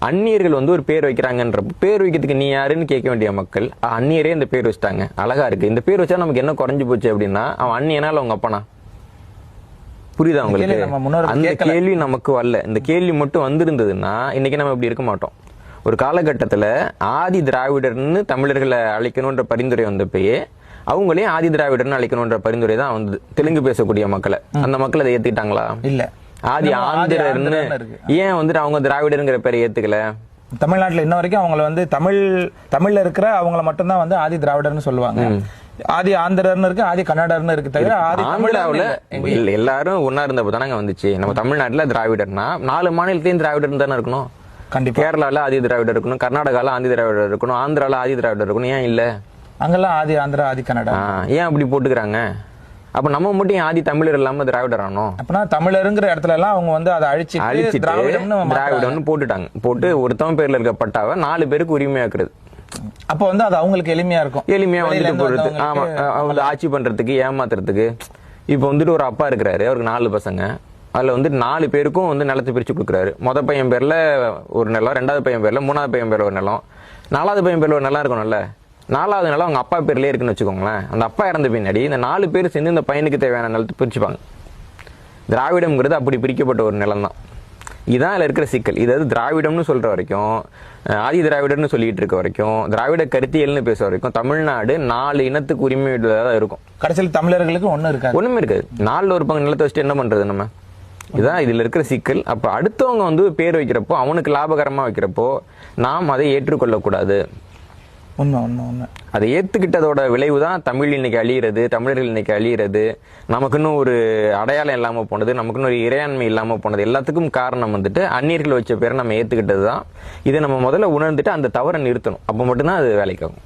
அந்நியர்கள் வந்து ஒரு பேர் வைக்கிறாங்கன்ற பேர் வைக்கிறதுக்கு நீ யாருன்னு கேட்க வேண்டிய மக்கள் அந்நியரே இந்த பேர் வச்சிட்டாங்க. அழகா இருக்கு. இந்த பேர் வச்சா நமக்கு என்ன குறைஞ்சு போச்சு அப்படின்னா அவன் அந்நியனால அவங்க அப்பனா? புரியுதா உங்களுக்கு? அந்த. கேள்வி நமக்கு வரல. இந்த கேள்வி மட்டும் வந்திருந்ததுன்னா இன்னைக்கு நம்ம இப்படி இருக்க மாட்டோம். ஒரு காலகட்டத்துல ஆதி திராவிடர்னு தமிழர்களை அழைக்கணுன்ற பரிந்துரை வந்தப்பயே அவங்களே ஆதி திராவிடர்னு அழைக்கணுன்ற பரிந்துரை தான் வந்து தெலுங்கு பேசக்கூடிய மக்களை. அந்த மக்கள் அதை ஏத்துக்கிட்டாங்களா? இல்ல. ஆதி ஆந்திரர்னு. ஏன் வந்துட்டு அவங்க திராவிடருங்கிற பேரை ஏத்துக்கல? தமிழ்நாட்டுல இன்ன வரைக்கும் அவங்கள வந்து தமிழ் தமிழ்ல இருக்கிற அவங்கள மட்டும்தான் வந்து ஆதி திராவிடர்னு சொல்லுவாங்க. ஆதி ஆந்திரர்னு இருக்கு ஆதி கன்னடர்னு இருக்கு தவிர ஆதி தமிழ்ல எல்லாரும் ஒன்னா இருந்தப்ப தானங்க வந்துச்சு. நம்ம தமிழ்நாட்டுல திராவிடர்னா நாலு மாநிலத்தையும் திராவிடர் தானே இருக்கணும். கண்டிப்பா. கேரளால ஆதி திராவிடர் இருக்கணும் கர்நாடகால ஆதி திராவிடர் இருக்கணும் ஆந்திரால ஆதி திராவிடர் இருக்கணும் ஏன் இல்ல? அங்கெல்லாம் ஆதி ஆந்திரா ஆதி கன்னடா. ஏன் அப்படி போட்டுக்கிறாங்க? அப்ப நம்ம மட்டும் ஆதி தமிழர் இல்லாம திராவிடர் ஆனோம்? அப்பனா தமிழருங்கிற இடத்துல எல்லாம் அவங்க வந்து அதை அழிச்சிட்டு அழிச்சிட்டு திராவிடம்னு போட்டுட்டாங்க. போட்டு ஒருத்தவன் பேர்ல இருக்க பட்டாவை நாலு பேருக்கு உரிமையாக்குறது அப்ப வந்து அது அவங்களுக்கு எளிமையா இருக்கும். எளிமையா வந்துட்டு போறது ஆமா அவங்க ஆட்சி பண்றதுக்கு ஏமாத்துறதுக்கு. இப்போ வந்துட்டு ஒரு அப்பா இருக்கிறாரு அவருக்கு நாலு பசங்க. அதுல வந்து நாலு பேருக்கும் வந்து நிலத்தை பிரிச்சு கொடுக்குறாரு. மொத பையன் பேர்ல ஒரு நிலம் ரெண்டாவது பையன் பேர்ல மூணாவது பையன் பேர்ல ஒரு நிலம். நாலாவது பையன் பேர்ல ஒரு நிலம் இருக்கணும்ல. நாலாவது நிலம் அவங்க அப்பா பேர்லயே இருக்குன்னு வச்சுக்கோங்களேன். அந்த அப்பா இறந்த பின்னாடி இந்த நாலு பேர் சேர்ந்து இந்த பையனுக்கு தேவையான நிலத்தை பிரிச்சுப்பாங்க. திராவிடம்ங்கிறது அப்படி பிரிக்கப்பட்ட ஒரு நிலம் தான் இதான் அதில் இருக்கிற சிக்கல். இது வந்து திராவிடம்னு சொல்ற வரைக்கும் ஆதி திராவிடர்னு சொல்லிட்டு இருக்க வரைக்கும் திராவிட கருத்தியல்னு பேசுற வரைக்கும் தமிழ்நாடு நாலு இனத்துக்கு உரிமை தான் இருக்கும். கடைசியில் தமிழர்களுக்கு ஒண்ணும் இருக்காது. ஒண்ணுமே இருக்காது. நாலுல ஒரு பங்கு நிலத்தை வச்சுட்டு என்ன பண்றது நம்ம? இதான் இதுல இருக்கிற சிக்கல். அப்ப அடுத்தவங்க வந்து பேர் வைக்கிறப்போ அவனுக்கு லாபகரமா வைக்கிறப்போ நாம் அதை ஏற்றுக்கொள்ளக்கூடாது. உண்மை உண்மை உண்மை அதை ஏற்றுக்கிட்டதோட விளைவு தான் தமிழ் இன்னைக்கு அழியிறது தமிழர்கள் இன்னைக்கு அழியிறது. நமக்குன்னு ஒரு அடையாளம் இல்லாமல் போனது நமக்குன்னு ஒரு இறையாண்மை இல்லாமல் போனது எல்லாத்துக்கும் காரணம் வந்துட்டு அந்நியர்கள் வச்ச பேரை நம்ம ஏற்றுக்கிட்டது தான் இதை நம்ம முதல்ல உணர்ந்துட்டு அந்த தவறை நிறுத்தணும். அப்போ மட்டும்தான் அது வேலைக்காகும்.